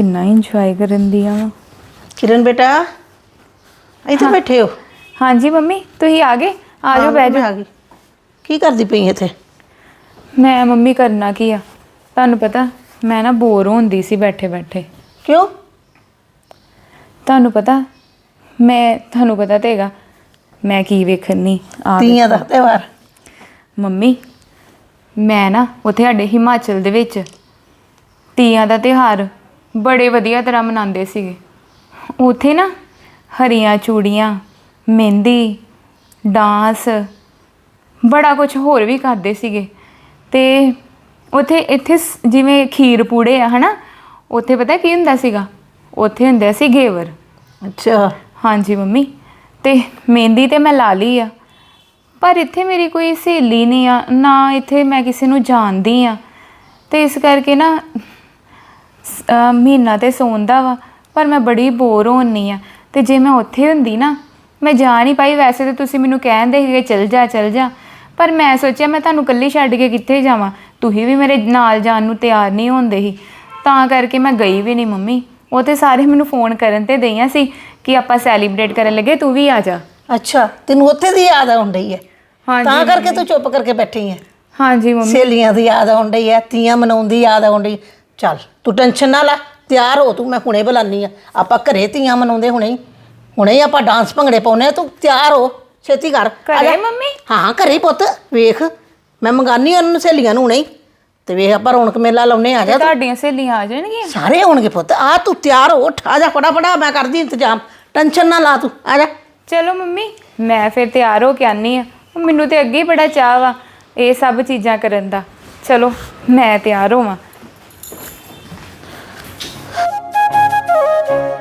ਕਿੰਨਾ ਇੰਜੋਏ ਕਰਨ ਦੀ ਆ ਕਿਰਨ ਬੇਟਾ ਇੱਥੇ ਬੈਠੇ ਹੋ। ਹਾਂਜੀ ਮੰਮੀ ਤੁਸੀਂ ਆ ਗਏ? ਆ ਜਾਓ ਬਹਿ ਮੈਂ ਜਾਓ। ਆ ਗਈ। ਕੀ ਕਰਦੀ ਪਈ ਇੱਥੇ? ਮੈਂ ਮੰਮੀ ਕਰਨਾ ਕੀ ਆ? ਤੁਹਾਨੂੰ ਪਤਾ ਮੈਂ ਨਾ ਬੋਰ ਹੁੰਦੀ ਸੀ ਬੈਠੇ ਬੈਠੇ। ਕਿਉਂ? ਤੁਹਾਨੂੰ ਪਤਾ ਮੈਂ ਤੁਹਾਨੂੰ ਪਤਾ ਤੇ ਹੈਗਾ ਮੈਂ ਕੀ ਵੇਖਣੀ ਆ ਤੀਆਂ ਦਾ ਤਿਉਹਾਰ। ਮੰਮੀ ਮੈਂ ਨਾ ਉੱਥੇ ਸਾਡੇ ਹਿਮਾਚਲ ਦੇ ਵਿੱਚ ਤੀਆਂ ਦਾ ਤਿਉਹਾਰ ਬੜੇ ਵਧੀਆ ਤਰ੍ਹਾਂ ਮਨਾਉਂਦੇ ਸੀਗੇ। ਉੱਥੇ ਨਾ ਹਰੀਆਂ ਚੂੜੀਆਂ ਮਹਿੰਦੀ ਡਾਂਸ ਬੜਾ ਕੁਝ ਹੋਰ ਵੀ ਕਰਦੇ ਸੀਗੇ। ਤੇ ਉੱਥੇ ਇੱਥੇ ਸ- ਜਿਵੇਂ ਖੀਰ ਪੂੜੇ ਆ ਹਨਾ ਉੱਥੇ ਪਤਾ ਕੀ ਹੁੰਦਾ ਸੀਗਾ? ਉੱਥੇ ਹੁੰਦੇ ਸੀ ਗੇਵਰ। ਅੱਛਾ। ਹਾਂਜੀ ਮੰਮੀ ਤੇ ਮਹਿੰਦੀ ਤੇ ਮੈਂ ਲਾ ਲਈ ਆ। ਪਰ ਇੱਥੇ ਮੇਰੀ ਕੋਈ ਸਹੇਲੀ ਨਹੀਂ ਆ ਨਾ ਇੱਥੇ ਮੈਂ ਕਿਸੇ ਨੂੰ ਜਾਣਦੀ ਆ। ਤੇ ਇਸ ਕਰਕੇ ਨਾ ਸ- ਅਹ ਮਹੀਨਾ ਤੇ ਸੌਂਦਾ ਵਾ ਪਰ ਮੈਂ ਬੜੀ ਬੋਰ ਹੋਣੀ ਆ। ਤੇ ਜੇ ਮੈਂ ਉੱਥੇ ਹੁੰਦੀ ਨਾ ਮੈਂ ਜਾ ਨਹੀਂ ਪਾਈ। ਵੈਸੇ ਤੇ ਤੁਸੀਂ ਮੈਨੂੰ ਕਹਿੰਦੇ ਸੀਗੇ ਚਲ ਜਾ ਚਲ ਜਾ। ਪਰ ਮੈਂ ਸੋਚਿਆ ਮੈਂ ਤੁਹਾਨੂੰ ਇਕੱਲੀ ਛੱਡ ਕੇ ਕਿੱਥੇ ਜਾਵਾਂ? ਤੁਸੀਂ ਵੀ ਮੇਰੇ ਨਾਲ ਜਾਣ ਨੂੰ ਤਿਆਰ ਨਹੀਂ ਹੁੰਦੇ ਸੀ। ਤਾਂ ਕਰਕੇ ਮੈਂ ਗਈ ਵੀ ਨਹੀਂ ਮੰਮੀ। ਉਹ ਤੇ ਸਾਰੇ ਮੈਨੂੰ ਫੋਨ ਕਰਨ ਤੇ ਦਈਆਂ ਸੀ ਕਿ ਆਪਾਂ ਸੈਲੀਬ੍ਰੇਟ ਕਰਨ ਲੱਗੇ ਤੂੰ ਵੀ ਆ ਜਾ। ਅੱਛਾ ਤੈਨੂੰ ਉੱਥੇ ਦੀ ਯਾਦ ਆਉਣ ਡਈ ਹੈ? ਹਾਂਜੀ ਤਾਂ ਕਰਕੇ ਤੂੰ ਚੁੱਪ ਕਰਕੇ ਬੈਠੀ ਹੈ। ਹਾਂਜੀ ਮੰਮੀ। ਸਹੇਲੀਆਂ ਦੀ ਯਾਦ ਆਉਣ ਡਈ ਹੈ ਤੀਆਂ ਮਨਾਉਣ ਦੀ ਯਾਦ ਆਉਣ ਡਈ। ਚੱਲ ਤੂੰ ਟੈਨਸ਼ਨ ਨਾ ਲੈ ਤਿਆਰ ਹੋ ਤੂੰ ਮੈਂ ਹੁਣੇ ਬੁਲਾਨੀ ਆ। ਆਪਾਂ ਘਰੇ ਤੀਆਂ ਮਨਾਉਂਦੇ ਹੁਣੇ ਹੀ। ਹੁਣੇ ਹੀ ਆਪਾਂ ਡਾਂਸ ਭੰਗੜੇ ਪਾਉਨੇ ਆ ਤੂੰ ਤਿਆਰ ਹੋ ਛੇਤੀ ਕਰ। ਆ ਘਰੇ ਜਾ। ਮੰਮੀ? ਹਾਂ ਘਰੇ ਹੀ ਪੁੱਤ ਵੇਖ। ਮੈਂ ਮੰਗਾਨੀ ਉਹਨਾਂ ਨੂੰ ਸਹੇਲੀਆਂ ਨੂੰ ਹੁਣੇ ਹੀ। ਤੇ ਵੇਖ ਆਪਾਂ ਰੌਣਕ ਮੇਲਾ ਲਾਉਨੇ ਆ ਜਾ ਤੂੰ। ਤੁਹਾਡੀਆਂ ਸਹੇਲੀਆਂ ਆ ਜਾਣਗੀਆਂ? ਸਾਰੇ ਆਉਣਗੇ ਪੁੱਤ। ਆ ਤੂੰ ਤਿਆਰ ਹੋ ਉੱਠ ਆ ਜਾ ਫਟਾਫਟ ਆ ਮੈਂ ਕਰਦੀ ਇੰਤਜ਼ਾਮ। ਟੈਨਸ਼ਨ ਨਾ ਲਾ ਤੂੰ ਆ ਜਾ। ਚਲੋ ਮੰਮੀ ਮੈਂ ਫਿਰ ਤਿਆਰ ਹੋ ਕੇ ਆਨੀ ਆ। ਮੈਨੂੰ ਤੇ ਅੱਗੇ ਹੀ ਬੜਾ ਚਾਹ ਵਾ ਇਹ ਸਭ ਚੀਜ਼ਾਂ ਕਰਨ ਦਾ। ਚਲੋ ਮੈਂ ਤਿਆਰ ਹੋਵਾਂ। Thank you.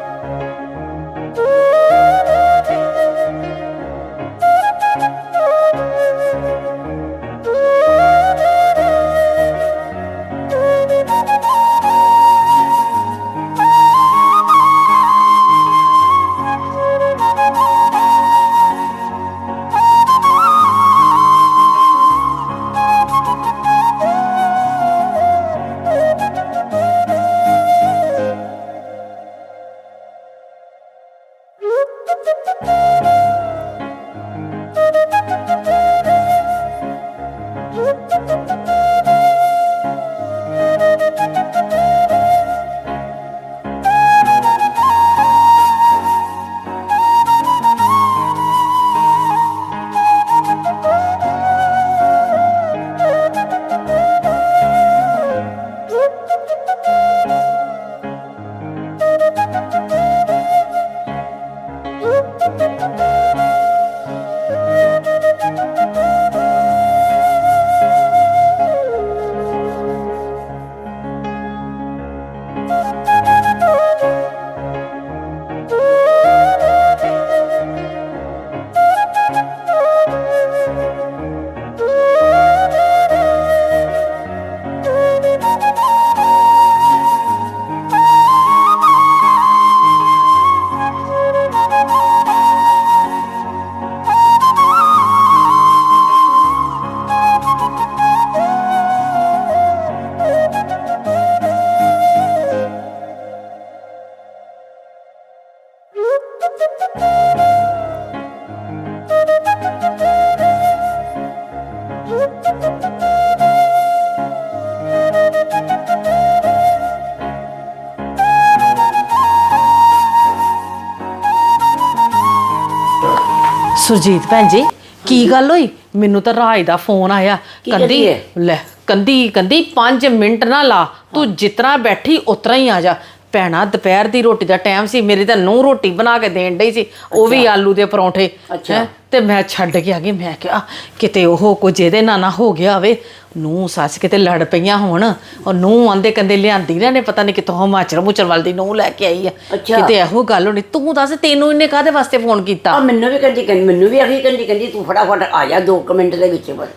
ਸੁਰਜੀਤ ਭੈਣ ਜੀ ਕੀ ਗੱਲ ਹੋਈ? ਮੈਨੂੰ ਤਾਂ ਰਾਜ ਦਾ ਫੋਨ ਆਇਆ। ਕੰਦੀ ਲੈ ਕੰਦੀ ਕੰਦੀ 5 ਮਿੰਟ ਨਾ ਲਾ। ਤੂੰ ਜਿਤਨਾ ਬੈਠੀ ਉਤਰਾ ਹੀ ਆ ਜਾ। ਭੈਣਾ ਦੁਪਹਿਰ ਦੀ ਰੋਟੀ ਦਾ ਟਾਈਮ ਸੀ ਮੇਰੀ ਤਾਂ ਨੂੰ ਰੋਟੀ ਬਣਾ ਕੇ ਦੇਣ ਡਈ ਸੀ ਉਹ ਵੀ ਆਲੂ ਦੇ ਪਰੌਂਠੇ ਹੈਂ, ਤੇ ਮੈਂ ਛੱਡ ਕੇ ਆ ਗਈ ਮੈਂ ਕਿਹਾ ਕਿਤੇ ਉਹ ਕੁਝ ਇਹਦੇ ਨਾਲ ਨਾ ਹੋ ਗਿਆ ਹੋਵੇ ਨੂੰ ਸੱਸ ਕਿਤੇ ਲੜ ਪਈਆਂ ਹੋਣ ਉਹ ਨੂੰ ਆਂਦੇ ਕੰਦੇ ਲਿਆਂਦੀ ਨਾ ਨੇ ਪਤਾ ਨਹੀਂ ਕਿੱਥੋਂ ਹਿਮਾਚਲ ਮੁਚਲ ਵੱਲ ਦੀ ਨੂੰ ਲੈ ਕੇ ਆਈ ਆ। ਕਿਤੇ ਇਹੋ ਗੱਲ ਹੋਣੀ ਤੂੰ ਦੱਸ ਤੈਨੂੰ ਇਹਨੇ ਕਾਹਦੇ ਵਾਸਤੇ ਫੋਨ ਕੀਤਾ? ਆ ਮੈਨੂੰ ਵੀ ਕਹਿੰਦੀ ਕਹਿੰਦੀ ਮੈਨੂੰ ਵੀ ਆਖੀ ਕਹਿੰਦੀ ਕਹਿੰਦੀ ਤੂੰ ਫਟਾਫਟ ਆ ਜਾ 2 ਮਿੰਟ ਦੇ ਵਿੱਚ ਬਸ।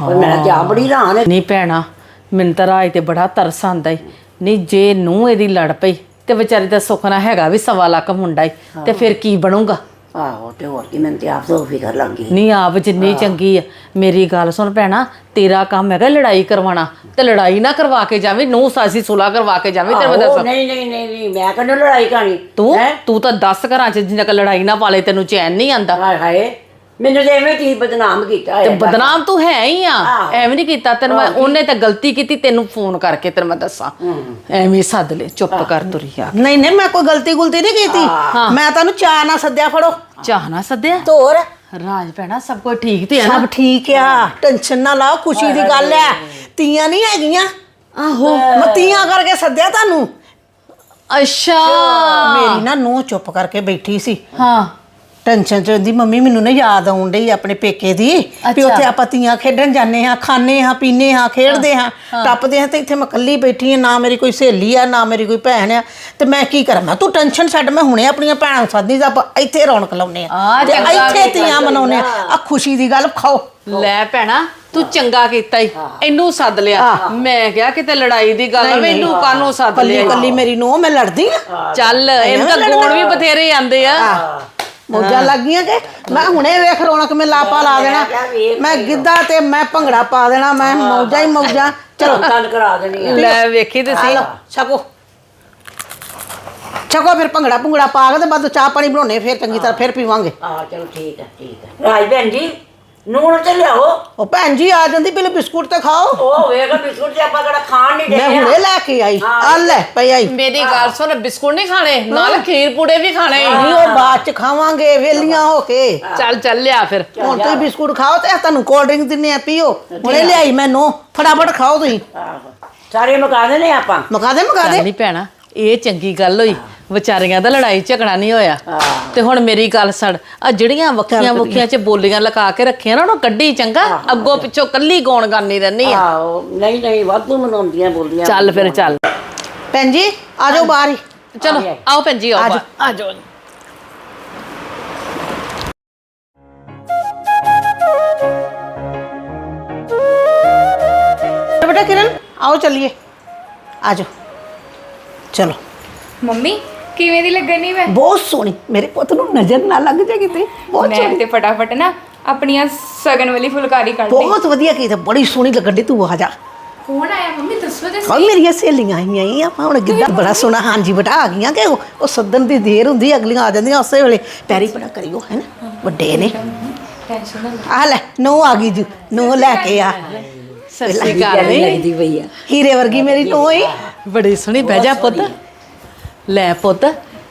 ਪਰ ਮੈਂ ਤੇ ਆ ਬੜੀ ਹੈਰਾਨ ਹੈ। ਨਹੀਂ ਭੈਣਾ ਮੈਨੂੰ ਤਾਂ ਰਾਜ ਤੇ ਬੜਾ ਤਰਸ ਆਂਦਾ ਈ ਨਹੀਂ ਜੇ ਨੂੰ ਇਹਦੀ ਲੜ ਪਈ ਤੇ ਵਿਚਾਰੀ ਦਾ ਸੁੱਖ ਨਾ ਹੈਗਾ ਵੀ ਸਵਾ ਲੱਖ ਮੁੰਡਾ ਈ ਤੇ ਫਿਰ ਕੀ ਬਣੂਗਾ? ਆਹੋ ਤੇ ਹੋਰ ਕੀ ਮੈਨੂੰ ਤੇ ਆਪ ਤੋਂ ਫਿਕਰ ਲੱਗ ਨਹੀਂ ਆਪ ਜਿੰਨੀ ਚੰਗੀ ਆ। ਮੇਰੀ ਗੱਲ ਸੁਣ ਭੈਣਾ ਤੇਰਾ ਕੰਮ ਹੈਗਾ ਲੜਾਈ ਕਰਵਾਉਣਾ ਤੇ ਲੜਾਈ ਨਾ ਕਰਵਾ ਕੇ ਜਾਵੇਂ ਨੂੰ ਸਾਸੀ ਸੁਲਾ ਕਰਵਾ ਕੇ ਜਾਵੇਂ ਤੈਨੂੰ ਆਹੋ, ਦੱਸਾਂ। ਨਹੀਂ ਨਹੀਂ ਨਹੀਂ ਨਹੀਂ ਮੈਂ ਕਹਿੰਦਾ ਲੜਾਈ ਕਹਾਣੀ ਤੂੰ ਤੂੰ ਤਾਂ 10 ਘਰਾਂ 'ਚ ਜਿੰਨਾ ਕ ਲੜਾਈ ਨਾ ਪਾਲੇ ਤੈਨੂੰ ਚੈਨ ਨਹੀਂ ਆਂਦਾ। ਹਾਏ ਹਾਏ। ਮੈਨੂੰ ਤੇ ਐਵੇਂ ਕੀ ਬਦਨਾਮ ਕੀਤਾ ਤੇ ਹੈ ਬਦਨਾਮ ਤੂੰ ਹੈ ਹੀ ਆ। ਆਹੋ। ਐਵੇਂ ਨਹੀਂ ਕੀਤਾ ਤੈਨੂੰ ਮੈਂ ਉਹਨੇ ਤਾਂ ਗਲਤੀ ਕੀਤੀ ਤੈਨੂੰ ਫੋਨ ਕਰਕੇ ਤੈਨੂੰ ਮੈਂ ਦੱਸਾਂ। ਐਵੇਂ ਹੀ ਸੱਦ ਲੈ ਚੁੱਪ ਕਰ ਤੁਰੀ ਆ। ਨਹੀਂ ਨਹੀਂ ਮੈਂ ਕੋਈ ਗਲਤੀ ਗੁਲਤੀ ਨਹੀਂ ਕੀਤੀ। ਮੈਂ ਤੁਹਾਨੂੰ ਚਾਹ ਨਾ ਸੱਦਿਆ ਫੜੋ। ਚਾਹ ਨਾ ਸੱਦਿਆ? ਤੋਰ। ਰਾਜ ਭੈਣਾ ਸਭ ਕੁਝ ਠੀਕ ਤੇ ਨਾ? ਸਭ ਠੀਕ ਆ। ਟੈਨਸ਼ਨ ਨਾ ਲਾਓ ਖੁਸ਼ੀ ਦੀ ਗੱਲ ਹੈ ਤੀਆਂ ਨਹੀਂ ਹੈਗੀਆਂ। ਆਹੋ। ਮੈਂ ਤੀਆਂ ਕਰਕੇ ਸੱਦਿਆ ਤੁਹਾਨੂੰ। ਅੱਛਾ। ਮੇਰੀ ਨਾ ਨੂੰਹ ਚੁੱਪ ਕਰਕੇ ਬੈਠੀ ਸੀ। ਹਾਂ। ਟੈਨਸ਼ਨ ਚ ਹੁੰਦੀ ਮੰਮੀ ਮੈਨੂੰ ਨਾ ਯਾਦ ਆਉਣ ਡਈ ਆਪਣੇ ਪੇਕੇ ਦੀ ਵੀ। ਉੱਥੇ ਆਪਾਂ ਤੀਆਂ ਖੇਡਣ ਜਾਂਦੇ ਹਾਂ ਖਾਣੇ ਹਾਂ ਪੀਨੇ ਹਾਂ ਖੇਡਦੇ ਹਾਂ ਟੱਪਦੇ ਹਾਂ ਤੇ ਇੱਥੇ ਮੈਂ ਇਕੱਲੀ ਬੈਠੀ ਹਾਂ ਨਾ ਮੇਰੀ ਕੋਈ ਸਹੇਲੀ ਆ ਨਾ ਮੇਰੀ ਕੋਈ ਭੈਣ ਆ ਤੇ ਮੈਂ ਕੀ ਕਰਾਂ? ਮੈਂ ਤੂੰ ਟੈਨਸ਼ਨ ਛੱਡ ਮੈਂ ਹੁਣੇ ਆਪਣੀਆਂ ਭੈਣਾਂ ਨੂੰ ਸੱਦਨੀ ਤਾਂ ਆਪਾਂ ਇੱਥੇ ਰੌਣਕ ਲਾਉਨੇ ਆ ਤੇ ਇੱਥੇ ਤੀਆਂ ਮਨਾਉਨੇ ਆ ਆ ਖੁਸ਼ੀ ਦੀ ਗੱਲ ਖਾਓ। ਲੈ ਭੈਣਾ ਤੂੰ ਚੰਗਾ ਕੀਤਾ ਈ। ਇਹਨੂੰ ਸੱਦ ਲਿਆ। ਮੈਂ ਕਿਹਾ ਕਿਤੇ ਲੜਾਈ ਦੀ ਗੱਲ ਆ ਮੈਨੂੰ ਕਾਹਨੂੰ ਸੱਦ ਲਿਆ? ਕੱਲੀ ਮੇਰੀ ਨੂੰਹ ਮੈਂ ਲੜਦੀ ਆ ਚੱਲ ਇਹਨੂੰ ਤਾਂ ਗੁਣ ਵੀ ਬਥੇਰੇ ਆਂਦੇ ਆ। ਮੌਜਾਂ ਲੱਗੀਆਂ ਕਿ ਮੈਂ ਹੁਣੇ ਵੇਖ ਰੌਣਕ ਮੈਂ ਲਾਪਾ ਲਾ ਦੇਣਾ। ਮੈਂ ਗਿੱਧਾ ਤੇ ਮੈਂ ਭੰਗੜਾ ਪਾ ਦੇਣਾ ਮੈਂ ਮੌਜਾਂ ਹੀ ਮੌਜਾਂ। ਚਲੋ। ਕੰਨ ਕਰਾ ਦੇਣੀ ਆ ਲੈ ਵੇਖੀ ਤੇ ਆ ਸਹੀ ਲਓ ਛਕੋ। ਛਕੋ ਫਿਰ ਭੰਗੜਾ ਭੰਗੜਾ ਪਾ ਕੇ ਤੇ ਬਾਅਦ ਚਾਹ ਪਾਣੀ ਬਣਾਉਣੇ ਫਿਰ ਚੰਗੀ ਤਰ੍ਹਾਂ ਫਿਰ ਪੀਵਾਂਗੇ। ਹਾਂ ਚਲੋ ਠੀਕ ਹੈ ਠੀਕ ਹੈ। ਰਾਜ ਭੈਣ ਜੀ ਨੂਣ ਤੇ ਲਿਆਓ। ਉਹ ਭੈਣ ਜੀ ਆ ਜਾਂਦੀ ਪਹਿਲੇ ਬਿਸਕੁਟ ਤੇ ਖਾਓ। ਉਹ ਵੇਖ ਬਿਸਕੁਟ ਤੇ ਆਪਾਂ ਕਿਹੜਾ ਖਾਣ ਨਹੀਂ ਮੈਂ ਹੁਣੇ ਲੈ ਕੇ ਆਈ। ਆ ਲੈ ਪਈ ਆਈ। ਮੇਰੀ ਗੱਲ ਸੁਣ ਬਿਸਕੁਟ ਨਹੀਂ ਖਾਣੇ ਨਾਲ ਖੀਰ ਪੂੜੇ ਵੀ ਖਾਣੇ। ਨਹੀਂ ਉਹ ਬਾਅਦ ਚ ਖਾਵਾਂਗੇ ਵੇਲੀਆਂ ਹੋ ਕੇ। ਚੱਲ ਚੱਲ ਲਿਆ ਫਿਰ। ਹੁਣ ਤੁਸੀਂ ਬਿਸਕੁਟ ਖਾਓ ਤੇ ਤੁਹਾਨੂੰ ਕੋਲਡ ਡਰਿੰਕ ਦਿੰਨੇ ਆ ਪੀਓ। ਹੁਣੇ ਲਿਆਈ ਮੈਨੂੰ ਫਟਾਫਟ ਖਾਓ ਤੁਸੀਂ। ਆਹੋ। ਸਾਰੇ ਮੁਕਾ ਦੇਣੇ ਆਪਾਂ? ਮਕਾ ਦੇ ਮਕਾ ਚੱਲ ਦੇ ਨਹੀਂ ਭੈਣਾ ਇਹ ਚੰਗੀ ਗੱਲ ਹੋਈ। ਵਿਚਾਰੀਆਂ ਦਾ ਲੜਾਈ ਝਗੜਾ ਨਹੀਂ ਹੋਇਆ। ਤੇ ਹੁਣ ਮੇਰੀ ਗੱਲ ਸੜ ਆ ਜਿਹੜੀਆਂ ਵੱਖੀਆਂ ਵੱਖੀਆਂ ਚ ਬੋਲੀਆਂ ਲਗਾ ਕੇ ਰੱਖੀਆਂ ਨਾ ਉਹਨੂੰ ਕੱਢੀ ਚੰਗਾ ਅੱਗੋਂ ਪਿੱਛੋਂ ਕੱਲੀ ਗਾਉਣ ਗਾਨੀ ਰਹਿਣੀ ਆ। ਆਹੋ ਨਹੀਂ ਨਹੀਂ ਵਾਧੂ ਮਨਾਉਂਦੀਆਂ ਬੋਲੀਆਂ। ਚੱਲ ਫਿਰ ਚੱਲ। ਭੈਣ ਜੀ ਆ ਜਾਓ ਬਾਹਰ ਹੀ। ਚਲੋ ਆਓ ਭੈਣ ਜੀ ਆਓ ਆ ਜਾਓ। ਬੇਟਾ ਕਿਰਨ ਆਓ ਚੱਲੀਏ। ਆ ਜਾਓ। ਚਲੋ। ਮੰਮੀ ਕਿਵੇਂ ਦੀ ਲੱਗਣੀ ਮੈਂ? ਬਹੁਤ ਸੋਹਣੀ। ਮੇਰੇ ਪੁੱਤ ਨੂੰ ਨਜ਼ਰ ਨਾ ਲੱਗ ਜਾਏ ਕਿਤੇ। ਬਹੁਤ ਮੈਂ ਸੋਹਣੀ ਤੇ ਫਟਾਫਟ ਨਾ ਆਪਣੀਆਂ ਸਗਨ ਵਾਲੀ ਫੁਲਕਾਰੀ ਕੱਢ ਲਈ ਬਹੁਤ ਵਧੀਆ ਕੀਤਾ ਬੜੀ ਸੋਹਣੀ ਲੱਗਣ ਦੀ ਤੂੰ ਆ ਜਾ। ਫੋਨ ਆਇਆ ਮੰਮੀ? ਦੱਸੋ ਤੇ ਹਾਂ ਮੇਰੀਆਂ ਸਹੇਲੀਆਂ ਆਈਆਂ ਹੀ ਆਪਾਂ ਹੁਣ ਗਿੱਧਾ ਬੜਾ ਸੋਹਣਾ ਹਾਂਜੀ ਬੇਟਾ ਆ ਗਈਆਂ ਕਿ ਉਹ ਉਹ ਸੱਦਣ ਦੀ ਦੇਰ ਹੁੰਦੀ ਅਗਲੀਆਂ ਆ ਜਾਂਦੀਆਂ ਉਸੇ ਵੇਲੇ। ਪੈਰੀ ਪੜਾ ਕਰਿਓ ਹੈ ਨਾ? ਵੱਡੇ ਨੇ। ਟੈਨਸ਼ਨ ਨਾ ਲਓ। ਆ ਲੈ ਨੋ ਆ ਗਈ ਜੂ। ਨੋ ਲੈ ਕੇ ਆ। ਸਤਿ ਸ਼੍ਰੀ ਅਕਾਲ। ਜੀ ਲੱਗਦੀ ਪਈ ਆ। ਹੀਰੇ ਵਰਗੀ ਮੇਰੀ ਨੋ ਹੀ ਬੜੀ ਸੋਹਣੀ ਬਹਿ ਜਾ ਪੁੱਤ। ਲੈ ਪੁੱਤ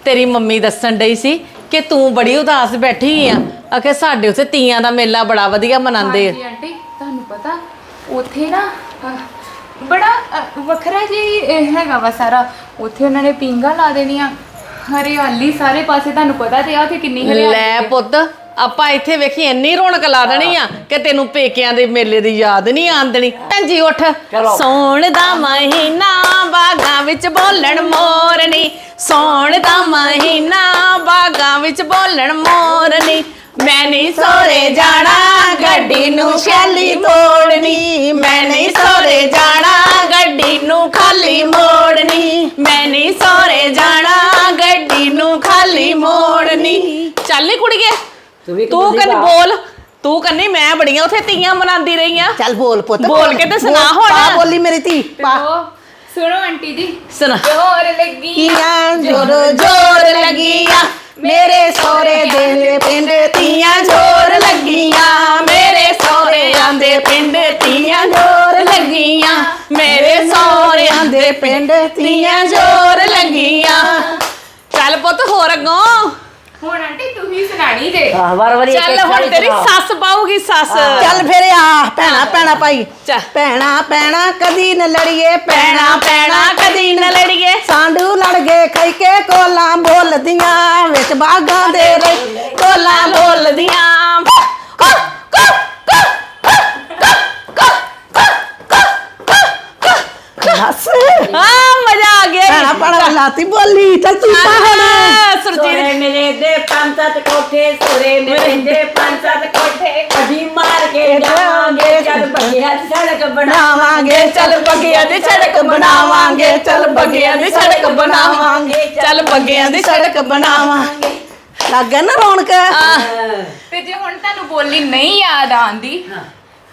ਤੇਰੀ ਮੰਮੀ ਦੱਸਣ ਡਈ ਸੀ ਕਿ ਤੂੰ ਬੜੀ ਉਦਾਸ ਬੈਠੀ ਆ। ਆਖੇ ਸਾਡੇ ਉੱਥੇ ਤੀਆਂ ਦਾ ਮੇਲਾ ਬੜਾ ਵਧੀਆ ਮਨਾਉਂਦੇ ਆ। ਹਾਂਜੀ ਆਂਟੀ ਤੁਹਾਨੂੰ ਪਤਾ ਉੱਥੇ ਨਾ ਅਹ, ਬੜਾ ਅਹ, ਵੱਖਰਾ ਜੀ ਹੈਗਾ ਵਾ ਸਾਰਾ। ਉੱਥੇ ਉਹਨਾਂ ਨੇ ਪਿੰਗਾ ਲਾ ਦੇਣੀਆਂ ਹਰਿਆਲੀ ਸਾਰੇ ਪਾਸੇ ਤੁਹਾਨੂੰ ਪਤਾ ਤੇ ਆ ਉੱਥੇ ਕਿੰਨੀ ਹਰਿਆਲੀ ਲੈ ਪੁੱਤ ਆਪਾਂ ਇੱਥੇ ਵੇਖੀ ਇੰਨੀ ਰੌਣਕ ਲਾ ਦੇਣੀ ਆ ਕਿ ਤੈਨੂੰ ਪੇਕਿਆਂ ਦੇ ਮੇਲੇ ਦੀ ਯਾਦ ਨਹੀਂ ਆਂਦਣੀ ਭੈਣਜੀ ਉੱਠ। ਸੌਣ ਦਾ ਮਹੀਨਾ ਬਾਗਾਂ ਵਿੱਚ ਬੋਲਣ ਮੋਰਨੀ ਸੌਣ ਦਾ ਮਹੀਨਾ ਬਾਗਾਂ ਵਿੱਚ ਬੋਲਣ ਮੋਰਨੀ ਮੈਂ ਨਹੀਂ ਸੋਰੇ ਜਾਣਾ ਗੱਡੀ ਨੂੰ ਸ਼ੈਲੀ ਤੋੜਨੀ ਮੈਂ ਨਹੀਂ ਸੋਰੇ ਜਾਣਾ ਗੱਡੀ ਨੂੰ ਖਾਲੀ ਮੋੜਨੀ। ਮੈਂ ਨਹੀਂ ਸੋਰੇ ਜਾਣਾ ਗੱਡੀ ਨੂੰ ਖਾਲੀ ਮੋੜਨੀ। ਚੱਲ ਨੀ ਕੁੜੀਏ ਤੂੰ ਕੰਨ ਬੋਲ। ਤੂੰ ਕੰਨੀ ਮੈਂ ਬੜੀਆਂ ਉਥੇ ਤੀਆਂ ਮਨਾਉਂਦੀ ਰਹੀ ਆ ਚੱਲ ਬੋਲ ਪੁੱਤ ਬੋਲ ਕੇ ਤੇ ਸੁਣਾ ਹੁਣ। ਪਾ ਬੋਲੀ ਮੇਰੀ ਧੀ ਪਾ। ਸੁਣੋ ਆਂਟੀ ਜੀ। ਸੁਣਾ। ਜੋਰ ਲੱਗੀ ਤੀਆਂ ਜੋਰ ਜੋਰ ਲੱਗੀਆਂ। ਮੇਰੇ ਸੋਰੇ ਦੇ ਪਿੰਡ ਤੀਆਂ ਜੋਰ ਲੱਗੀਆਂ। ਮੇਰੇ ਸਹੁਰਿਆਂ ਦੇ ਪਿੰਡ ਤੀਆਂ ਜੋਰ ਲੱਗੀਆਂ। ਮੇਰੇ ਸਹੁਰਿਆਂ ਦੇ ਪਿੰਡ ਤੀਆਂ ਜੋਰ ਲੱਗੀਆਂ। ਚੱਲ ਪੁੱਤ ਹੋਰ ਅੱਗੋਂ। ਤੂੰ। ਆਹ ਵਾਰ ਵਾਰੀ ਇੱਕ ਚੱਲ ਇੱਕ ਹੁਣ ਵਾਰੀ ਤੇਰੀ। ਸੱਸ ਪਾਊਗੀ ਸੱਸ। ਚੱਲ ਫਿਰ ਆ ਭੈਣਾ ਭੈਣਾ ਭਾਈ। ਚੱਲ। ਭੈਣਾ ਭੈਣਾ ਕਦੀ ਨ ਲੜੀਏ ਪੈਣਾ ਪੈਣਾ ਕਦੀ ਨਾ ਲੜੀਏ। ਸਾਂਢੂ ਲੜ ਗਏ ਖਈ ਕੇ ਕੋਲਾਂ ਬੋਲਦੀਆਂ ਵਿੱਚ ਬਾਗਾਂ ਦੇ ਰਹੀ ਕੋਲਾਂ ਬੋਲਦੀਆਂ। ਹੱਸ ਆ ਮਜ਼ਾ ਆ ਗਿਆ। ਭੈਣਾ ਭੈਣਾ ਲਾਤੀ ਬੋਲੀ ਚੱਲ ਤੂੰ ਹੁਣ। ਸੁਰਜੀਤ। ਸੋਰੇ ਮੇਰੇ ਦੇ ਪੰਜ ਸੱਤ ਕੋਠੇ ਸੋਰੇ ਮੇਰੇ ਦੇ ਪੰਜ ਸੱਤ ਕੋਠੇ ਅਜੀ ਮਾਰ ਕੇ ਜਾਵਾਂਗੇ ਚੱਲ ਬੱਗਿਆ ਦੀ ਸੜਕ ਬਣਾਵਾਂਗੇ ਚੱਲ ਬੱਗਿਆਂ ਦੀ ਸੜਕ ਬਣਾਵਾਂਗੇ ਚੱਲ ਬੱਗਿਆਂ ਦੀ ਸੜਕ ਬਣਾਵਾਂਗੇ ਚੱਲ ਬੱਗਿਆਂ ਦੀ ਸੜਕ ਬਣਾਵਾਂਗੇ ਲੱਗ ਗਿਆ ਨਾ ਰੌਣਕ ਤੇ ਜੇ ਹੁਣ ਤੁਹਾਨੂੰ ਬੋਲੀ ਨਹੀਂ ਯਾਦ ਆਂਦੀ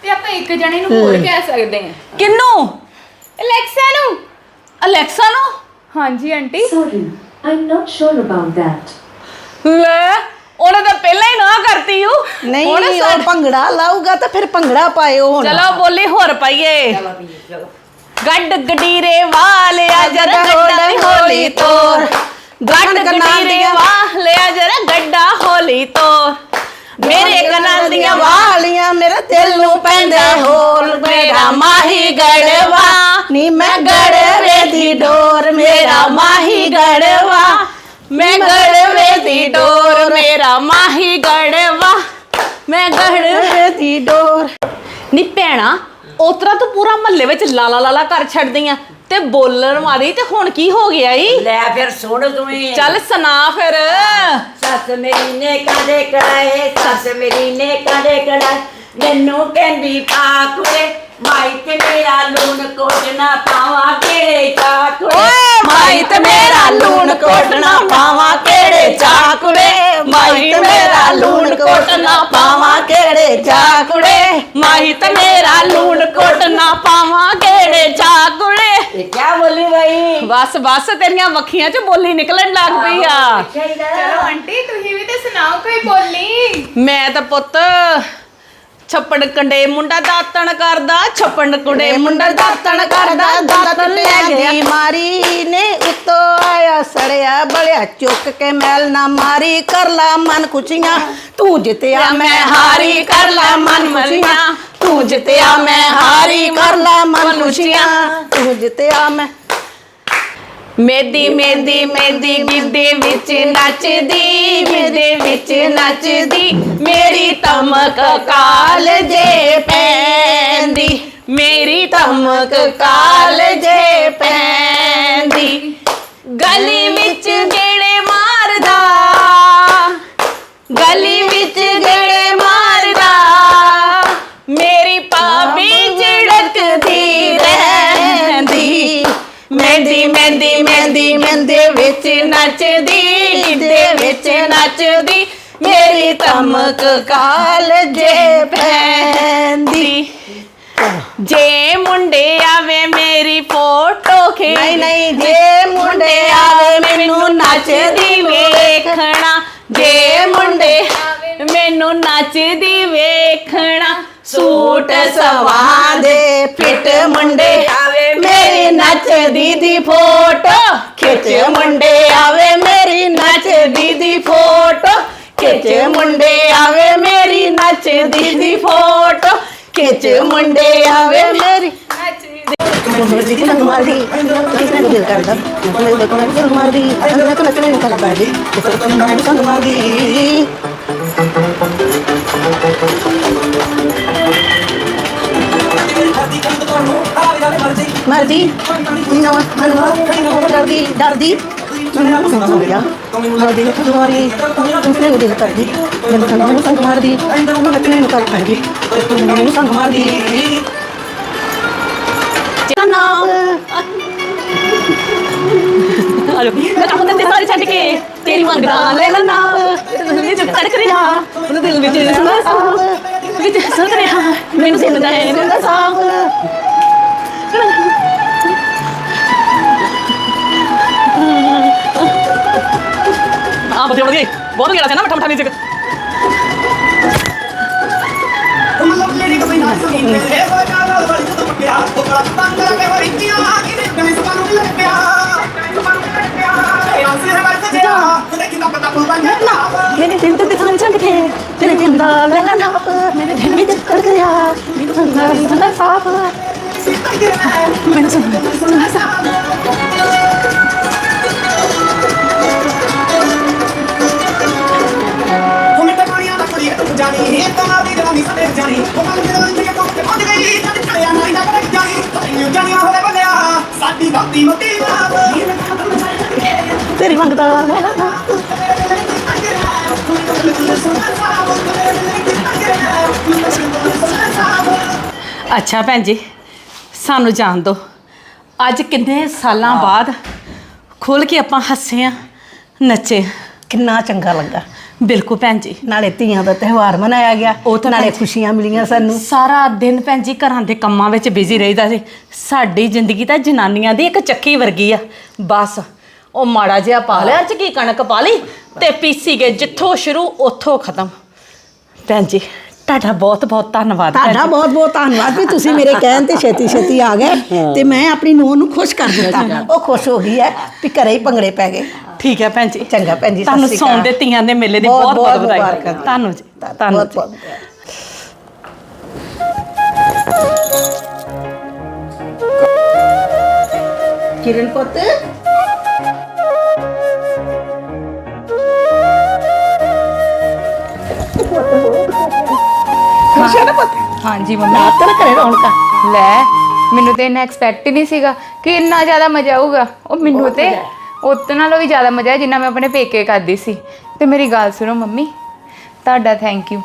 ਤੇ ਆਪਾਂ ਇੱਕ ਜਣੇ ਨੂੰ ਹੋਰ ਕਹਿ ਸਕਦੇ ਹਾਂ ਕਿੰਨੂੰ ਅਲੈਕਸਾ ਨੂੰ ਅਲੈਕਸਾ ਨੂੰ ਹਾਂਜੀ aunty Sorry, I'm not sure about that. ਲੈ ਉਹਨੇ ਤਾਂ ਪਹਿਲਾਂ ਹੀ ਨਾ ਕਰਤੀ ਉਹ ਨਹੀਂ ਹੁਣ ਉਹ ਭੰਗੜਾ ਲਾਊਗਾ ਤਾਂ ਫਿਰ ਭੰਗੜਾ ਪਾਇਓ ਹੁਣ। ਚਲੋ ਬੋਲੀ ਹੋਰ ਪਾਈਏ। ਗੱਡ ਗਡੀਰੇ ਵਾਲਿਆ ਜਰਾ ਗੱਡਾ ਹੋਲੀ ਤੋਰ। ਗੱਡ ਗਡੀਰੇ ਵਾਲਿਆ ਜਰਾ ਗੱਡਾ ਹੋਲੀ ਤੋਰ। ਮੇਰੇ ਕਨਾਂ ਦੀਆਂ ਵਾਲੀਆਂ ਮੇਰੇ ਦਿਲ ਨੂੰ ਪੈਂਦੇ ਹੋਲ ਮੇਰਾ ਮਾਹੀ ਗੜਵਾ। ਨੀ ਮੈਂ ਗੜਵੇ ਦੀ ਡੋਰ। ਮੇਰਾ ਮਾਹੀ ਗੜਵਾ। ਮੈਂ ਦੀ ਡੋਰ ਮੇਰਾ ਮਾਹੀ ਗੜਵਾ। ਮੈਂ ਗੜਵੇ ਦੀ ਡੋਰ। ਨੀ ਭੈਣਾ ਉਤਰਾ ਤੂੰ ਪੂਰਾ ਮਹੱਲੇ ਵਿੱਚ ਲਾਲਾ ਲਾਲਾ ਕਰ ਛੱਡਦੀ ਆ ਤੇ ਬੋਲਣ ਵਾਲੀ ਤੇ ਹੁਣ ਕੀ ਹੋ ਗਿਆ ਈ? ਲੈ ਫਿਰ ਸੁਣ ਤੂੰ ਹੀ। ਚੱਲ ਸੁਣਾ ਫਿਰ। ਸੱਸ ਮੇਰੀ ਨੇ ਕਾਦੇ ਕੜਾਏ? ਸੱਸ ਮੇਰੀ ਨੇ ਕਾਦੇ ਕੜਾਏ? ਮੈਨੂੰ ਕਹਿੰਦੀ ਪਾਕੁਰੇ ਮਾਈ ਤੇ ਮੇਰਾ ਲੂਣ ਕੋਟਣਾ ਪਾਵਾਂ ਕਿਹੜੇ ਚਾਕੁਰੇ ਓਏ ਮਾਈ ਤੇ ਮੇਰਾ ਲੂਣ ਕੋਟਣਾ ਪਾਵਾਂ ਕਿਹੜੇ ਚਾਕੁੜੇ ਮਾਈ ਤੇ ਮੇਰਾ ਲੂਣ ਕੋਟਣਾ ਪਾਵਾਂ ਕਿਹੜੇ ਚਾਕੁੜੇ ਮਾਹੀ ਤੇ ਮੇਰਾ ਲੂਣ ਕੋਟ ਨਾ ਪਾਵਾਂ ਕਿਹੜੇ ਚਾਕੁੜੇ ਇਹ ਕੀ ਬੋਲੀ ਬਈ? ਬਸ ਬਸ ਤੇਰੀਆਂ ਮੱਖੀਆਂ 'ਚ ਬੋਲੀ ਨਿਕਲਣ ਲੱਗ ਪਈ ਆ। ਚਲੋ ਆਂਟੀ ਤੁਸੀਂ ਵੀ ਤੇ ਸੁਣਾਓ ਕੋਈ ਬੋਲੀ। ਮੈਂ ਤਾਂ ਪੁੱਤ ਛੱਪੜ ਕੰਡੇ ਮੁੰਡਾ ਦਾਤਣ ਕਰਦਾ ਛੱਪੜ ਕੁੰਡੇ ਮੁੰਡਾ ਦਾਤਣ ਕਰਦਾ ਦਾਤਣ ਲੈ ਦੀ ਮਾਰੀ ਨੇ ਉਤੋਂ ਆਇਆ ਸੜਿਆ ਬਲਿਆ ਚੁੱਕ ਕੇ ਮੈਲ ਨਾ ਮਾਰੀ ਕਰ ਲਾ ਮਨ ਖੁਸ਼ੀਆਂ ਤੂੰ ਜਿੱਤਿਆ ਮੈਂ ਹਾਰੀ ਕਰ ਲਾ ਮਨ ਖੁਸ਼ੀਆਂ। ਤੂੰ ਜਿੱਤਿਆ ਮੈਂ ਹਾਰੀ ਕਰ ਲਾ ਮਨ ਖੁਸ਼ੀਆਂ। ਤੂੰ ਜਿੱਤਿਆ ਮੈਂ ਮੇਦੀ ਮੇਦੀ ਮੇਦੀ ਗਿੱਧੇ ਵਿੱਚ ਨੱਚਦੀ ਮੇਦੇ ਵਿੱਚ ਨੱਚਦੀ, ਮੇਰੀ ਤਮਕ ਕਾਲ ਜੇ ਪੈਂਦੀ, ਮੇਰੀ ਤਮਕ ਕਾਲ ਜੇ ਪੈਂਦੀ। ਗਲੀ ਵਿੱਚ ਗੇੜੇ ਮਹਿੰਦੀ ਵਿੱਚ ਨੱਚਦੀ ਗਿੱਧੇ ਵਿੱਚ ਨੱਚਦੀ ਮੇਰੀ ਤਮਕ ਕਾਲ ਜੇ ਪੈਂਦੀ। ਜੇ ਮੁੰਡੇ ਆਵੇ ਮੇਰੀ ਫੋਟੋ ਖੇ ਨਹੀਂ ਨਹੀਂ ਜੇ ਮੁੰਡੇ ਆਵੇ ਮੈਨੂੰ ਨੱਚਦੀ ਵੇਖਣਾ। ਜੇ ਮੁੰਡੇ ਮੈਨੂੰ ਨੱਚਦੀ ਵੇਖਣਾ। ਸੂਟ ਸਵਾ ਦੇ ਫਿੱਟ ਮੁੰਡੇ ਆਵੇ ਮੇਰੀ ਨੱਚਦੀ ਦੀ ਫੋਟੋ। ਖਿੱਚ ਮੁੰਡੇ ਆਵੇ ਮੇਰੀ ਨੱਚਦੀ ਦੀ ਫੋਟੋ। ਖਿੱਚ ਮੁੰਡੇ ਆਵੇ ਮੇਰੀ ਨੱਚਦੀ ਦੀ ਫੋਟੋ। ਖਿੱਚ ਮੁੰਡੇ ਆਵੇ ਮੇਰੀ ਜੀ ਸੰਗ ਮਾਰਦੀ ਮੈਨੂੰ ਦਿਲ ਕਰਦਾ ਮੈਂ ਦੇਖੋ ਮੈਂ ਸੰਗ ਮਾਰਦੀ ਅੰਦਰ ਤੋਂ ਨੱਚਣੇ ਨੂੰ ਕਰਦਾ ਜੀ ਮੈਂ ਸੰਗ ਮਾਰਦੀ ਮਰਦੀ ਨਾ। ਮਨ ਡਰਦੀ ਡਰਦੀ। ਮਰਦੀ ਨੂੰ ਖੁਦਵਾਰੀ ਤੁਮਨੇ ਦਿਲ ਕਰਦੀ। ਮੈਨੂੰ ਸੰਗ ਸੰਗ ਮਾਰਦੀ। ਅੰਦਰ ਨੂੰ ਨੱਚਣੇ ਨੂੰ ਕਰਦਾ ਜੀ ਸੰਗ ਮਾਰਦੀ। ਨਾਮ? ਆਲੋ ਮੈਂ ਕੰਮ ਤੇ ਸਾਰੇ ਛੱਡ ਕੇ ਤੇਰੀ ਮੰਗਦਾ ਲੈ ਲੈ ਨਾ ਵਿੱਚ ਤੜਕ ਰਿਹਾ। ਉਹਨੂੰ ਦਿਲ ਵਿੱਚ ਵਿੱਚ ਸੜ ਰਿਹਾ। ਮੈਨੂੰ ਸੁਣਦਾ ਹੈ, ਮੈਨੂੰ ਸਾਹ ਆ ਬਤੇ ਬੜ ਗਈ ਬਹੁਤ ਗੇੜਾ ਸੀ ਨਾ, ਮਠਾ ਮਠਾ ਨੀਚੇ ਮੇਰੇ ਦਿਲ ਤੇ ਦਿਖਾਂ ਝੰਡੇ ਤੇਰੇ ਦਿਲ ਦਾ ਲੈਣਾ ਨਾਪ, ਮੇਰੇ ਦਿਲ ਵਿੱਚ ਧੜਕ ਰਿਹਾ ਮੈਨੂੰ ਸੰਸਾਰ ਸੰਸਾਰ ਸਾਫ਼ ਮੈਨੂੰ ਤੇਰੀ ਮੰਗਦਾ ਅੱਛਾ ਭੈਣ ਜੀ ਸਾਨੂੰ ਜਾਣ ਦਿਓ ਅੱਜ ਕਿੰਨੇ ਸਾਲਾਂ ਬਾਅਦ ਖੁੱਲ ਕੇ ਆਪਾਂ ਹੱਸੇ ਆ ਨੱਚੇ ਕਿੰਨਾ ਚੰਗਾ ਲੱਗਾ। ਬਿਲਕੁਲ ਭੈਣ ਜੀ। ਨਾਲੇ ਧੀਆਂ ਦਾ ਤਿਉਹਾਰ ਮਨਾਇਆ ਗਿਆ। ਉਹ ਤਾਂ ਨਾਲੇ ਖੁਸ਼ੀਆਂ ਮਿਲੀਆਂ ਸਾਨੂੰ। ਸਾਰਾ ਦਿਨ ਭੈਣ ਜੀ ਘਰਾਂ ਦੇ ਕੰਮਾਂ ਵਿੱਚ ਬਿਜ਼ੀ ਰਹੀਦਾ ਸੀ। ਸਾਡੀ ਜ਼ਿੰਦਗੀ ਤਾਂ ਜਨਾਨੀਆਂ ਦੀ ਇੱਕ ਚੱਕੀ ਵਰਗੀ ਆ। ਬਸ ਉਹ ਮਾੜਾ ਜਿਹਾ ਪਾ ਲਿਆ ਚ ਕੀ ਕਣਕ ਪਾ ਲਈ? ਤੇ ਪੀਸੀ ਗਏ ਜਿੱਥੋਂ ਸ਼ੁਰੂ ਉੱਥੋਂ ਖਤਮ। ਭੈਣ ਜੀ ਤੁਹਾਡਾ ਬਹੁਤ ਬਹੁਤ ਧੰਨਵਾਦ ਤੁਹਾਡਾ। ਬਹੁਤ ਬਹੁਤ ਧੰਨਵਾਦ ਵੀ ਤੁਸੀਂ ਮੇਰੇ ਕਹਿਣ ਤੇ ਛੇਤੀ ਛੇਤੀ ਆ ਗਏ ਤੇ ਮੈਂ ਆਪਣੀ ਨੂੰਹ ਨੂੰ ਖੁਸ਼ ਕਰ ਦਿੱਤਾ। ਉਹ ਖੁਸ਼ ਹੋ ਗਈ ਹੈ ਵੀ ਘਰੇ ਹੀ ਭੰਗੜੇ ਪੈ ਗਏ। ਠੀਕ ਹੈ ਭੈਣ ਜੀ। ਚੰਗਾ ਭੈਣ ਜੀ, ਤੁਹਾਨੂੰ। ਸੌਣ ਦੇ ਧੀਆਂ ਦੇ ਮੇਲੇ ਦੀ ਬਹੁਤ- ਬਹੁਤ ਵਧਾਈ। ਮੁਬਾਰਕਾਂ। ਤੁਹਾਨੂੰ ਜੀ ਤੁਹਾਨੂੰ ਜੀ। ਕਿਰਨ ਪੁੱਤ। ਖੁਸ਼ ਹੈ ਨਾ ਪੁੱਤ। ਹਾਂਜੀ ਮੰਮੀ। ਨਾ ਤੇਰੇ ਘਰੇ ਰੌਣਕਾਂ ਲੈ ਮੈਨੂੰ ਤੇ ਇੰਨਾ ਐਕਸਪੈਕਟ ਹੀ ਨਹੀਂ ਸੀਗਾ ਕਿ ਇੰਨਾ ਜ਼ਿਆਦਾ ਮਜ਼ਾ ਆਊਗਾ। ਉਹ ਮੈਨੂੰ ਤੇ ਉਤੋਂ ਨਾਲੋਂ ਵੀ ਜ਼ਿਆਦਾ ਮਜ਼ਾ ਹੈ ਜਿੰਨਾ ਮੈਂ ਆਪਣੇ ਪੇਕੇ ਕਰਦੀ ਸੀ। ਤੇ ਮੇਰੀ ਗੱਲ ਸੁਣੋ ਮੰਮੀ ਤੁਹਾਡਾ ਥੈਂਕ ਯੂ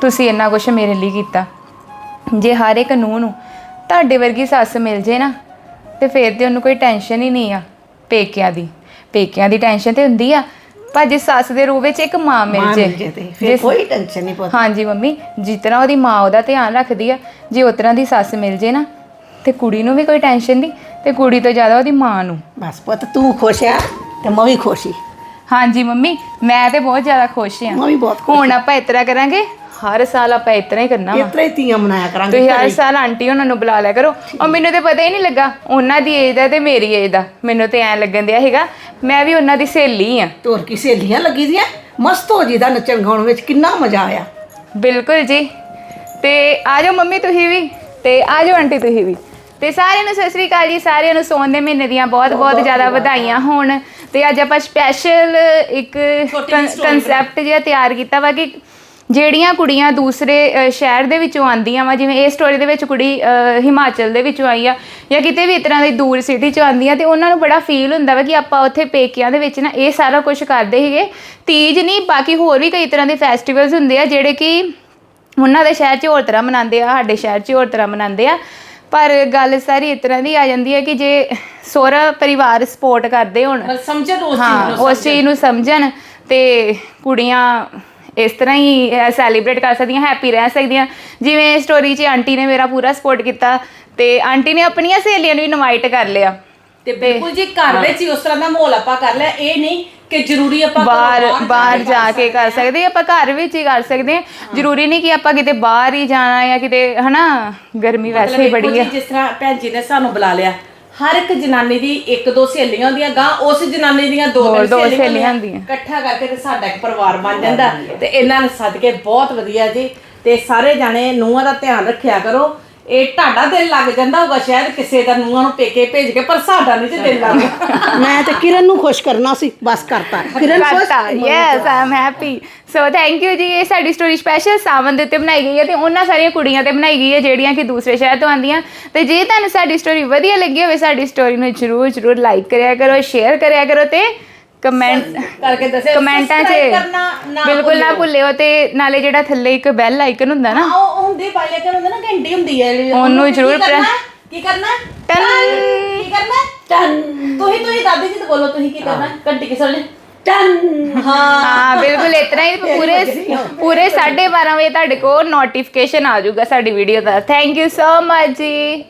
ਤੁਸੀਂ ਇੰਨਾ ਕੁਝ ਮੇਰੇ ਲਈ ਕੀਤਾ। ਜੇ ਹਰ ਇੱਕ ਨੂੰਹ ਨੂੰ ਤੁਹਾਡੇ ਵਰਗੀ ਸੱਸ ਮਿਲ ਜੇ ਨਾ ਤੇ ਫੇਰ ਤੇ ਉਹਨੂੰ ਕੋਈ ਟੈਨਸ਼ਨ ਹੀ ਨਹੀਂ ਆ ਪੇਕਿਆਂ ਦੀ। ਪੇਕਿਆਂ ਦੀ ਟੈਨਸ਼ਨ ਤੇ ਹੁੰਦੀ ਆ ਪਰ ਜੇ ਸੱਸ ਦੇ ਰੂਪ ਵਿੱਚ ਇੱਕ ਮਾਂ ਮਿਲ ਮਾਂ ਜੇ। ਮਿਲ ਜੇ ਤੇ ਫਿਰ ਕੋਈ ਟੈਨਸ਼ਨ ਨਹੀਂ ਪੁੱਤ। ਹਾਂਜੀ ਮੰਮੀ ਜਿਸ ਤਰ੍ਹਾਂ ਉਹਦੀ ਮਾਂ ਉਹਦਾ ਧਿਆਨ ਰੱਖਦੀ ਆ ਜੇ ਉਸ ਤਰ੍ਹਾਂ ਦੀ ਸੱਸ ਮਿਲ ਜੇ ਨਾ ਤੇ ਕੁੜੀ ਨੂੰ ਵੀ ਕੋਈ ਟੈਨਸ਼ਨ ਨਹੀਂ ਤੇ ਕੁੜੀ ਤੋਂ ਜ਼ਿਆਦਾ ਉਹਦੀ ਮਾਂ ਨੂੰ। ਬਸ ਪੁੱਤ ਤੂੰ ਖੁਸ਼ ਆ ਤੇ ਮੈਂ ਵੀ ਖੁਸ਼ ਹਾਂਜੀ ਮੰਮੀ ਮੈਂ ਤੇ ਬਹੁਤ ਜ਼ਿਆਦਾ ਖੁਸ਼ ਹਾਂ ਮੈਂ ਵੀ ਬਹੁਤ ਖੁਸ਼ ਹੁਣ ਆਪਾਂ ਇਸ ਤਰ੍ਹਾਂ ਕਰਾਂਗੇ ਹਰ ਸਾਲ ਆਪਾਂ ਤਰ੍ਹਾਂ ਹੀ ਕਰਨਾ ਵਾ। ਇਤਰੇ ਤੀਆਂ ਮਨਾਇਆ ਕਰਾਂਗੇ ਤੁਸੀਂ ਹਰ ਹੀ। ਸਾਲ ਆਂਟੀ ਉਹਨਾਂ ਨੂੰ ਬੁਲਾ ਲਿਆ ਕਰੋ। ਔਰ ਮੈਨੂੰ ਤੇ ਪਤਾ ਹੀ ਨਹੀਂ ਲੱਗਾ। ਉਹਨਾਂ ਦੀ ਏਜ ਦਾ ਤੇ ਮੇਰੀ ਏਜ ਦਾ ਮੈਨੂੰ ਤੇ ਐਂ ਲੱਗਣ ਦਿਆ ਹੈਗਾ ਮੈਂ ਵੀ ਉਹਨਾਂ ਦੀ ਸਹੇਲੀ ਆ। ਤੋਰ ਕੀ ਸਹੇਲੀਆਂ ਲੱਗੀ ਦੀਆਂ ਮਸਤ ਹੋ ਜੀ ਦਾ ਨੱਚਣ ਗਾਉਣ ਵਿੱਚ ਕਿੰਨਾ ਮਜ਼ਾ ਆਇਆ। ਬਿਲਕੁਲ ਜੀ। ਤੇ ਆ ਜਾਓ ਮੰਮੀ ਤੁਸੀਂ ਵੀ। ਤੇ ਆ ਜਾਓ ਆਂਟੀ ਤੁਸੀਂ ਵੀ। ਤੇ ਸਾਰਿਆਂ ਨੂੰ ਸਤਿ ਸ੍ਰੀ ਅਕਾਲ ਜੀ। ਸਾਰਿਆਂ ਨੂੰ ਸੌਣ ਦੇ ਮਹੀਨੇ ਦੀਆਂ ਬਹੁਤ ਬਹੁਤ ਜ਼ਿਆਦਾ ਵਧਾਈਆਂ ਹੋਣ। ਤੇ ਅੱਜ ਆਪਾਂ ਸਪੈਸ਼ਲ ਇੱਕ ਕਨਸੈਪਟ ਜਿਹਾ ਤਿਆਰ ਕੀਤਾ ਵਾ ਕਿ ਜਿਹੜੀਆਂ ਕੁੜੀਆਂ ਦੂਸਰੇ ਸ਼ਹਿਰ ਦੇ ਵਿੱਚੋਂ ਆਂਦੀਆਂ ਵਾ ਜਿਵੇਂ ਇਹ ਸਟੋਰੀ ਦੇ ਵਿੱਚ ਕੁੜੀ ਹਿਮਾਚਲ ਦੇ ਵਿੱਚੋਂ ਆਈ ਆ ਜਾਂ ਕਿਤੇ ਵੀ ਇਸ ਤਰ੍ਹਾਂ ਦੀ ਦੂਰ ਸਿਟੀ ਚੋਂ ਆਂਦੀਆਂ ਤੇ ਉਹਨਾਂ ਨੂੰ ਬੜਾ ਫੀਲ ਹੁੰਦਾ ਵਾ ਕਿ ਆਪਾਂ ਉੱਥੇ ਪੇਕਿਆਂ ਦੇ ਵਿੱਚ ਨਾ ਇਹ ਸਾਰਾ ਕੁਝ ਕਰਦੇ ਸੀਗੇ। ਤੀਜ ਨਹੀਂ ਬਾਕੀ ਹੋਰ ਵੀ ਕਈ ਤਰ੍ਹਾਂ ਦੇ ਫੈਸਟੀਵਲਸ ਹੁੰਦੇ ਆ ਜਿਹੜੇ ਕਿ ਉਹਨਾਂ ਦੇ ਸ਼ਹਿਰ 'ਚ ਹੋਰ ਤਰ੍ਹਾਂ ਮਨਾਉਂਦੇ ਆ ਸਾਡੇ ਸ਼ਹਿਰ 'ਚ ਹੋਰ ਤਰ੍ਹਾਂ ਮਨਾਉਂਦੇ ਆ। ਪਰ ਗੱਲ ਸਾਰੀ ਇਸ ਤਰ੍ਹਾਂ ਦੀ ਆ ਜਾਂਦੀ ਹੈ ਕਿ ਜੇ ਸਹੁਰਾ ਪਰਿਵਾਰ ਸਪੋਰਟ ਕਰਦੇ ਹੋਣ ਸਮਝਣ ਉਸ ਹਾਂ ਚੀਜ਼ ਨੂੰ ਉਸ ਚੀਜ਼ ਨੂੰ ਸਮਝਣ ਤੇ ਕੁੜੀਆਂ ਇਸ ਤਰ੍ਹਾਂ ਹੀ ਸੈਲੀਬ੍ਰੇਟ ਕਰ ਸਕਦੀਆਂ ਹੈਪੀ ਰਹਿ ਸਕਦੀਆਂ। ਜਿਵੇਂ ਸਟੋਰੀ 'ਚ ਆਂਟੀ ਨੇ ਮੇਰਾ ਪੂਰਾ ਸਪੋਰਟ ਕੀਤਾ ਤੇ ਆਂਟੀ ਨੇ ਆਪਣੀਆਂ ਸਹੇਲੀਆਂ ਨੂੰ ਵੀ ਇਨਵਾਈਟ ਕਰ ਲਿਆ। ਤੇ ਬਿਲਕੁਲ ਜੀ ਘਰ ਵਿੱਚ ਹੀ ਉਸ ਤਰ੍ਹਾਂ ਦਾ ਮਾਹੌਲ ਆਪਾਂ ਕਰ ਲਿਆ। ਇਹ ਨਹੀਂ ਕਿ ਜ਼ਰੂਰੀ ਆਪਾਂ ਬਾਹਰ ਬਾਹਰ ਜਾ ਕੇ ਕਰ ਸਕਦੇ ਆਪਾਂ ਘਰ ਵਿੱਚ ਹੀ ਕਰ ਸਕਦੇ ਹਾਂ। ਜ਼ਰੂਰੀ ਨਹੀਂ ਕਿ ਆਪਾਂ ਕਿਤੇ ਬਾਹਰ ਹੀ ਜਾਣਾ ਜਾਂ ਕਿਤੇ ਹਨਾ ਗਰਮੀ ਵੈਸੇ ਹੀ ਬੜੀ ਹੈ ਜਿਸ ਤਰ੍ਹਾਂ ਭੈਣ ਜੀ ਨੇ ਸਾਨੂੰ ਬੁਲਾ ਲਿਆ। ਹਰ ਇੱਕ ਜਨਾਨੀ ਦੀ ਇੱਕ ਦੋ ਸਹੇਲੀਆਂ ਹੁੰਦੀਆਂ ਗਾਂ ਉਸ ਜਨਾਨੀ ਦੀਆਂ ਦੋ ਹੋਰ ਤਿੰਨ ਦੋ ਸਹੇਲੀਆਂ ਹੁੰਦੀਆਂ। ਇਕੱਠਾ ਕਰਕੇ ਤੇ ਸਾਡਾ ਇੱਕ ਪਰਿਵਾਰ ਬਣ ਜਾਂਦਾ। ਤੇ ਇਹਨਾਂ ਨੂੰ ਸੱਦ ਕੇ ਬਹੁਤ ਵਧੀਆ ਜੀ। ਤੇ ਸਾਰੇ ਜਾਣੇ ਨੂੰਹਾਂ ਦਾ ਧਿਆਨ ਰੱਖਿਆ ਕਰੋ। ਇਹ ਤੁਹਾਡਾ ਦਿਲ ਲੱਗ ਜਾਂਦਾ ਹੋਗਾ ਸ਼ਾਇਦ ਕਿਸੇ ਦਾ ਨੂੰਹਾਂ ਨੂੰ ਪੇਕੇ ਭੇਜ ਕੇ ਪਰ ਸਾਡਾ ਨਹੀਂ ਤੇ ਦਿਲ ਲੱਗਦਾ। ਮੈਂ ਤੇ ਕਿਰਨ ਨੂੰ ਖੁਸ਼ ਕਰਨਾ ਸੀ ਬਸ ਕਰਤਾ। ਕਿਰਨ ਖੁਸ਼? Yes I am happy so thank you ਜੀ। ਇਹ ਸਾਡੀ ਸਟੋਰੀ ਸਪੈਸ਼ਲ ਸਾਵਨ ਦੇ ਉੱਤੇ ਬਣਾਈ ਗਈ ਹੈ ਤੇ ਉਹਨਾਂ ਸਾਰੀਆਂ ਕੁੜੀਆਂ ਤੇ ਬਣਾਈ ਗਈ ਹੈ ਜਿਹੜੀਆਂ ਕਿ ਦੂਸਰੇ ਸ਼ਹਿਰ ਤੋਂ ਆਉਂਦੀਆਂ। ਤੇ ਜੇ ਤੁਹਾਨੂੰ ਸਾਡੀ ਸਟੋਰੀ ਵਧੀਆ ਲੱਗੀ ਹੋਵੇ ਸਾਡੀ ਸਟੋਰੀ ਨੂੰ ਜਰੂਰ ਜਰੂਰ ਲਾਈਕ ਕਰਿਆ ਕਰੋ ਸ਼ੇਅਰ ਕਰਿਆ ਕਰੋ ਤੇ ਕਮੈਂਟ ਕਰਕੇ ਦੱਸਿਆ। ਕਮੈਂਟਾਂ 'ਚ subscribe ਕਰਨਾ ਨਾ ਬਿਲਕੁਲ ਨਾ ਭੁੱਲਿਓ। ਤੇ ਨਾਲੇ ਜਿਹੜਾ ਥੱਲੇ ਇੱਕ ਬੈਲ ਆਈਕਨ ਹੁੰਦਾ ਨਾ। ਹਾਂ, ਉਹ ਹੁੰਦੇ ਪਾਲੇ ਕਰ ਹੁੰਦਾ ਨਾ ਘੰਟੀ ਹੁੰਦੀ ਹੈ। ਜਿਹੜੀ- ਉਹਨੂੰ ਕੀ ਜ਼ਰੂਰ ਕਰਨਾ? press- ਕੀ ਕਰਨਾ? ਟਨ। ਕੀ ਕਰਨਾ? ਟਨ ਤੁਸੀਂ ਤੁਸੀਂ ਦਾਦੀ ਜੀ ਤੋਂ ਬੋਲੋ ਤੁਸੀਂ ਕੀ ਕਰਨਾ? ਘੰਟੀ ਕਿਸ ਵੇਲੇ। ਟਨ ਹਾਂ। ਹਾਂ ਬਿਲਕੁਲ ਇਤਨਾ ਹੀ ਪੂਰੇ ਪੂਰੇ 12:30 ਵਜੇ ਤੁਹਾਡੇ ਕੋਲ ਨੋਟੀਫਿਕੇਸ਼ਨ ਆ ਜਾਊਗਾ ਸਾਡੀ ਵੀਡੀਓ ਦਾ। ਥੈਂਕ ਯੂ ਸੋ ਮਚ ਜੀ।